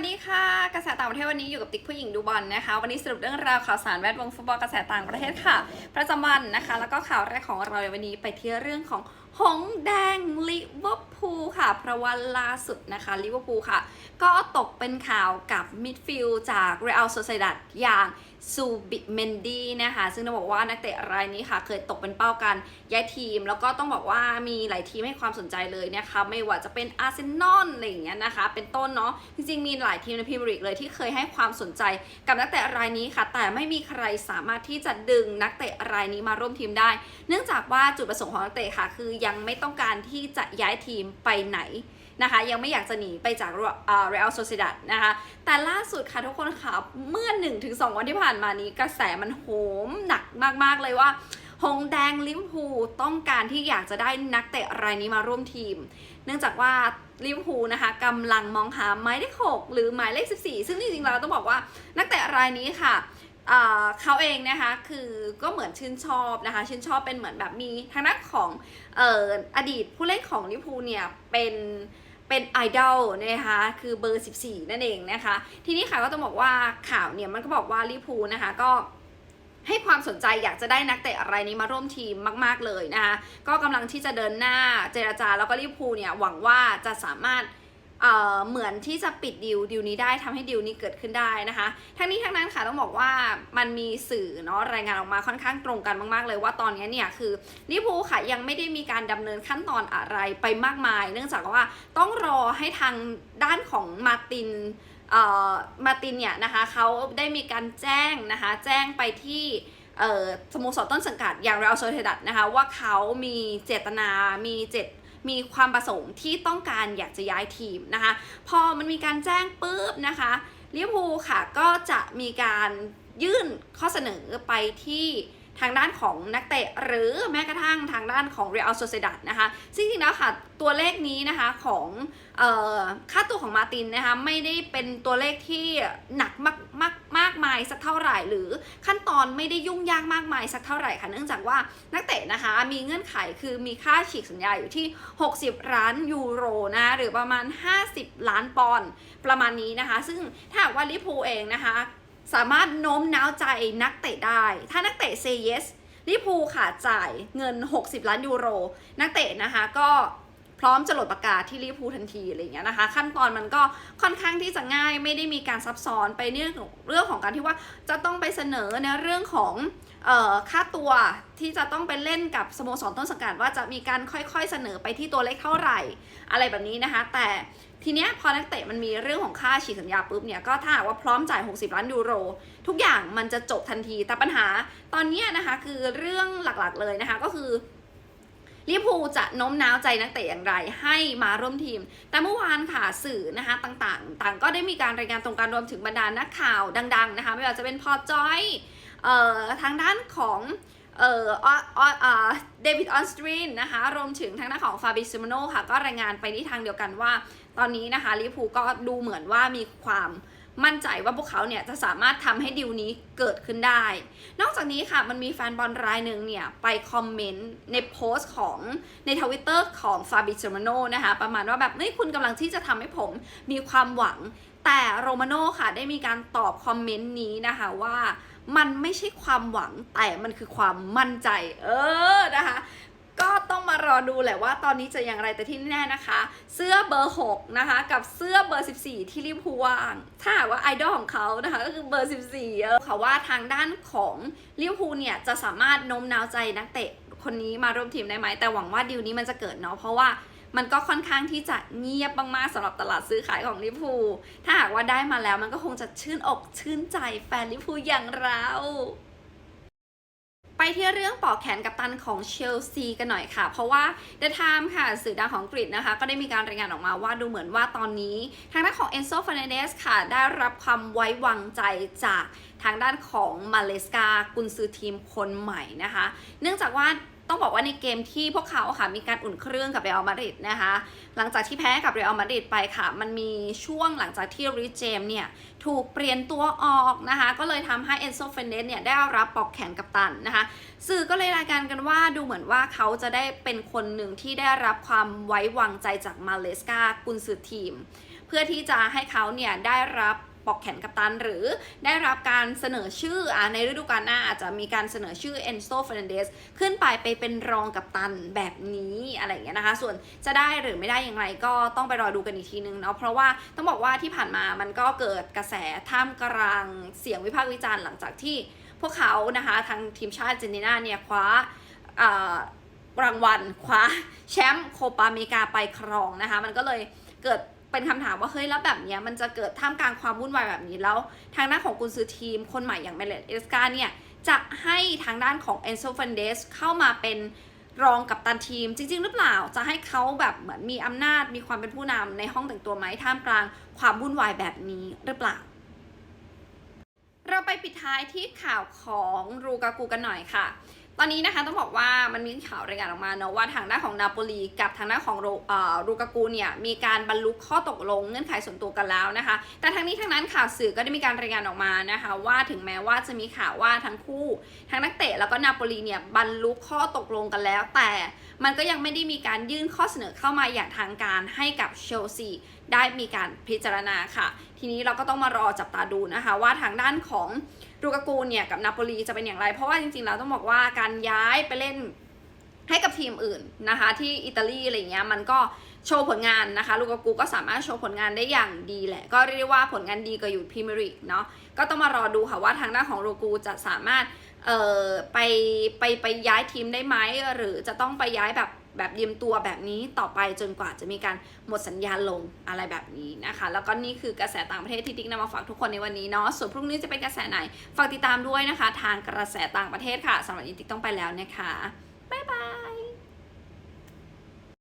วัสดีค่ะ กระแสต่างประเทศวันนี้อยู่กับติ๊กผู้หญิงดูบอลนะคะ วันนี้สรุปเรื่องราวข่าวสารแวดวงฟุตบอลกระแสต่างประเทศค่ะ ประจำวันนะคะ แล้วก็ข่าวแรกของเราในวันนี้ไปที่เรื่องของหงแดงลิเวอร์พูลค่ะ เพราะวันล่าสุดนะคะลิเวอร์พูลค่ะ ก็ตกเป็นข่าวกับมิดฟิลด์จากเรอัลโซเซดัตอย่างซูบิเมนดี้นะคะ ซึ่งต้องบอกว่านักเตะรายนี้ค่ะ เคยตกเป็นเป้ากันย้ายทีม แล้วก็ต้องบอกว่ามีหลายทีมให้ความสนใจเลยนะคะ ไม่ว่าจะเป็นอาร์เซนอลอะไรอย่างเงี้ยนะคะ เป็นต้นเนาะ จริงๆ มีหลายทีมในพรีเมียร์ลีกเลยที่เคยให้ความสนใจกับนักเตะรายนี้ค่ะ แต่ไม่มีใครสามารถที่จะดึงนักเตะรายนี้มาร่วมทีมได้ เนื่องจากว่าจุดประสงค์ของนักเตะค่ะ คือยังไม่ต้องการที่จะย้ายทีมไปไหน นะคะ ยังไม่อยากจะหนีไปจากเรอัลโซเซดัดนะคะ แต่ล่าสุดค่ะทุกคนค่ะ เมื่อ 1-2 วันที่ผ่านมานี้กระแสมันโหมหนักมาก ๆ เลยว่าหงแดงลิมพูต้องการที่อยากจะได้นักเตะรายนี้มาร่วมทีม เนื่องจากว่าลิเวอร์พูนะคะกำลังมองหาหมายเลข6หรือหมายเลข 14 ซึ่งจริงๆเราต้องบอกว่านักเตะรายนี้ค่ะเขาเองนะคะคือก็เหมือนชื่นชอบนะคะชื่นชอบเป็นเหมือนแบบมีทางด้านของอออดีตผู้เล่นของลิพูเนี่ยเป็น เป็นไอดอลนะคะคือเบอร์ 14 นั่นเองนะคะ ทีนี้ค่ะก็ต้องบอกว่าข่าวเนี่ยมันก็บอกว่าลิพูนะคะก็ให้ความสนใจอยากจะได้นักเตะอะไรนี้มาร่วมทีมมาก ๆ เลยนะคะก็กำลังที่จะเดินหน้าเจรจาแล้วก็ลิพูเนี่ยหวังว่าจะสามารถ เหมือนที่จะปิดดีลดีลนี้ได้ทำให้ดีลนี้เกิดขึ้นได้นะคะ ทั้งนี้ทั้งนั้นค่ะต้องบอกว่ามันมีสื่อเนาะรายงานออกมาค่อนข้างตรงกันมาก ๆ เลยว่าตอนนี้เนี่ยคือลิพูค่ะยังไม่ได้มีการดำเนินขั้นตอนอะไรไปมากมาย เนื่องจากว่าต้องรอให้ทางด้านของมาตินมาตินเนี่ยนะคะเขาได้มีการแจ้งนะคะแจ้งไปที่สโมสรต้นสังกัดอย่างเรอัลโซเทดัดนะคะว่าเขามีเจตนา มีเจต มีความประสงค์ที่ต้องการอยากจะย้ายทีมนะคะ พอมันมีการแจ้งปุ๊บนะคะลิเวอร์พูลค่ะก็จะมีการยื่นข้อเสนอไปที่ ทางด้านของนักเตะหรือแม้กระทั่งทางด้านของ Real Sociedad นะคะซึ่งจริงๆแล้วค่ะตัวเลขนี้นะคะของออค่าตัวของมาตินนะคะไม่ได้เป็นตัวเลขที่หนักมากมากมากมายสักเท่าไหร่ หรือขั้นตอนไม่ได้ยุ่งยากมากมายสักเท่าไหร่ค่ะเนื่องจากว่านักเตะนะคะมีเงื่อนไขคือมีค่าฉีกสัญญาอยู่ที่ 60 ล้านยูโรนะหรือประมาณ 50 ล้านปอนด์ประมาณนี้นะคะ ซึ่งถ้าหากว่าลิเวอร์พูเองนะคะ สามารถโน้มน้าวใจนักเตะได้ ถ้านักเตะเซเยสลิเวอร์พูลค่ะจ่ายเงิน 60 ล้านยูโร นักเตะนะคะก็พร้อมจะหลดประกาศที่ลิพูทันทีอะไรอย่างเงี้ยนะคะ ขั้นตอนมันก็ค่อนข้างที่จะง่ายไม่ได้มีการซับซ้อนไปเรื่องเรื่องของการที่ว่าจะต้องไปเสนอในเรื่องของ ค่าตัวที่จะต้องไปเล่นกับสโมสรต้นสังกัดว่าจะมีการค่อยๆเสนอไปที่ตัวเลขเท่าไหร่ อะไรแบบนี้นะคะ แต่ทีเนี้ยพอนักเตะมันมีเรื่องของค่าฉีกสัญญาปุ๊บเนี่ยก็ถ้าว่าพร้อมจ่าย 60 ล้านยูโร ทุกอย่างมันจะจบทันที แต่ปัญหาตอนนี้นะคะคือเรื่องหลักๆเลยนะคะก็คือลิเวอร์พูลจะโน้มน้าวใจนักเตะอย่างไรให้มาร่วมทีม แต่เมื่อวานค่ะสื่อนะคะต่างๆ ต่างก็ได้มีการรายงานตรงกันรวมถึงบรรดานักข่าวดัง ๆนะคะ ไม่ว่าจะเป็นพอจอย ทางด้านของเอ่อเดวิดออนสตรีนนะคะ รวมถึงทางด้านของฟาบิซิโมโนค่ะ ก็รายงานไปที่ทางเดียวกันว่า ตอนนี้นะคะลิเวอร์พูก็ดูเหมือนว่ามีความมั่นใจว่าพวกเขาเนี่ยจะสามารถทำให้ดิวนี้เกิดขึ้นได้ นอกจากนี้ค่ะ มันมีแฟนบอลรายหนึ่งเนี่ย ไปคอมเมนต์ในโพสต์ของในทวิตเตอร์ของฟาบิเซโมโนนะคะ ประมาณว่าแบบเฮ้ยคุณกำลังที่จะทำให้ผมมีความหวัง แต่โรมาโน่ค่ะ ได้มีการตอบคอมเมนต์นี้นะคะว่า มันไม่ใช่ความหวังแต่มันคือความมั่นใจ เออนะคะ ก็ต้องมารอดูแหละว่าตอนนี้จะอย่างไรแต่ที่แน่นะคะ เสื้อเบอร์ 6 นะคะ กับเสื้อเบอร์ 14 ที่ริพูวาง ถ้าหากว่าไอดอลของเขานะคะ ก็คือเบอร์ 14เออเขาว่าทางด้านของลิเวอร์พูเนี่ยจะสามารถโน้มน้าวใจนักเตะคนนี้มาร่วมทีมได้ไหมแต่หวังว่าดีลนี้มันจะเกิดเนาะเพราะว่า มันก็ค่อนข้างที่จะเงียบมากๆสำหรับตลาดซื้อขายของลิเวอร์พูลถ้าหากว่าได้มาแล้วมันก็คงจะชื่นอกชื่นใจแฟนลิเวอร์พูลอย่างเราไปที่เรื่องปอกแขนกับตันของเชลซีกันหน่อยค่ะ เพราะว่า The Time ค่ะ สื่อดังของกรีฑนะคะ ก็ได้มีการรายงานออกมาว่าดูเหมือนว่าตอนนี้ ทางด้านของเอนโซฟ r นเดสค่ะ ได้รับความไว้วางใจจากทางด้านของมาเลสกากุนซือทีมคนใหม่นะคะ เนื่องจากว่า ต้องบอกว่าในเกมที่พวกเขาค่ะมีการอุ่นเครื่องกับเรอัลมาดริดนะคะ หลังจากที่แพ้กับเรอัลมาดริดไปค่ะ มันมีช่วงหลังจากที่ริเจมเนี่ยถูกเปลี่ยนตัวออกนะคะ ก็เลยทำให้เอนโซเฟนเดสเนี่ยได้รับปอกแขนกับตันนะคะ สื่อก็เลยรายการกันว่าดูเหมือนว่าเขาจะได้เป็นคนหนึ่งที่ได้รับความไว้วางใจจากมาเลสกากุนซือทีม เพื่อที่จะให้เขาเนี่ยได้รับ ปอกแขนกัปตัน หรือได้รับการเสนอชื่ออในฤดูกาลหน้าอาจจะมีการเสนอชื่อเอนโซเฟรนเดสขึ้นไปไปเป็นรองกัปตันแบบนี้อะไรอย่างเงี้ยนะคะ ส่วนจะได้หรือไม่ได้อย่างไรก็ต้องไปรอดูกันอีกทีนึงเนาะเพราะว่าต้องบอกว่าที่ผ่านมามันก็เกิดกระแสท่ามกลางเสียงวิพากษ์วิจารณ์หลังจากที่พวกเขานะคะทางทีมชาติเจนตินาเนี่ยคว้าอ่ารางวัลคว้าแชมป์โคปาอเมริกาไปครองนะคะ มันก็เลยเกิด เป็นคำถามว่าเฮ้ยแล้วแบบเนี้ยมันจะเกิดท่ามกลางความวุ่นวายแบบนี้แล้ว ทางด้านของกุนซือทีม คนใหม่อย่างเมเลตเอสกาเนี่ยจะให้ทางด้านของเอนโซฟันเดสเข้ามาเป็นรองกับตันทีมจริง ๆ หรือเปล่าจะให้เขาแบบเหมือนมีอำนาจมีความเป็นผู้นำในห้องแต่งตัวไหมท่ามกลางความวุ่นวายแบบนี้หรือเปล่า เราไปปิดท้ายที่ข่าวของรูกากูกันหน่อยค่ะ ตอนนี้นะคะต้องบอกว่ามันมีข่าวรายงานออกมาเนอะว่าทางด้านของนาโปลีกับทางด้านของโรเอ่อรูกากูเนี่ยมีการบรรลุข้อตกลงเงื่อนไขส่วนตัวกันแล้วนะคะ แต่ทั้งนี้ทั้งนั้นข่าวสื่อก็ได้มีการรายงานออกมานะคะว่าถึงแม้ว่าจะมีข่าวว่าทั้งคู่ทั้งนักเตะแล้วก็นาโปลีเนี่ยบรรลุข้อตกลงกันแล้ว แต่มันก็ยังไม่ได้มีการยื่นข้อเสนอเข้ามาอย่างทางการให้กับเชลซี ได้มีการพิจารณาค่ะ ทีนี้เราก็ต้องมารอจับตาดูนะคะ ว่าทางด้านของลูกากูเนี่ยกับนาโปลีจะเป็นอย่างไร เพราะว่าจริงๆแล้วต้องบอกว่าการย้ายไปเล่นให้กับทีมอื่นนะคะ ที่อิตาลีอะไรเงี้ยมันก็โชว์ผลงานนะคะ ลูกากูก็สามารถโชว์ผลงานได้อย่างดีแหละ ก็เรียกได้ว่าผลงานดีก็อยู่พรีเมียร์ลีกเนาะก็ต้องมารอดูค่ะว่าทางด้านของลูกากูจะสามารถเอ่อไปไปไปย้ายทีมได้ไหมหรือจะต้องไปย้ายแบบ แบบยืมตัวแบบนี้ต่อไปจนกว่าจะมีการหมดสัญญาลงอะไรแบบนี้นะคะ แล้วก็นี่คือกระแสต่างประเทศที่ติ๊กนำมาฝากทุกคนในวันนี้เนาะส่วนพรุ่งนี้จะเป็นกระแสไหนฝากติดตามด้วยนะคะ ทางกระแสต่างประเทศค่ะสำหรับอินนี้ติ๊กต้องไปแล้วนะคะ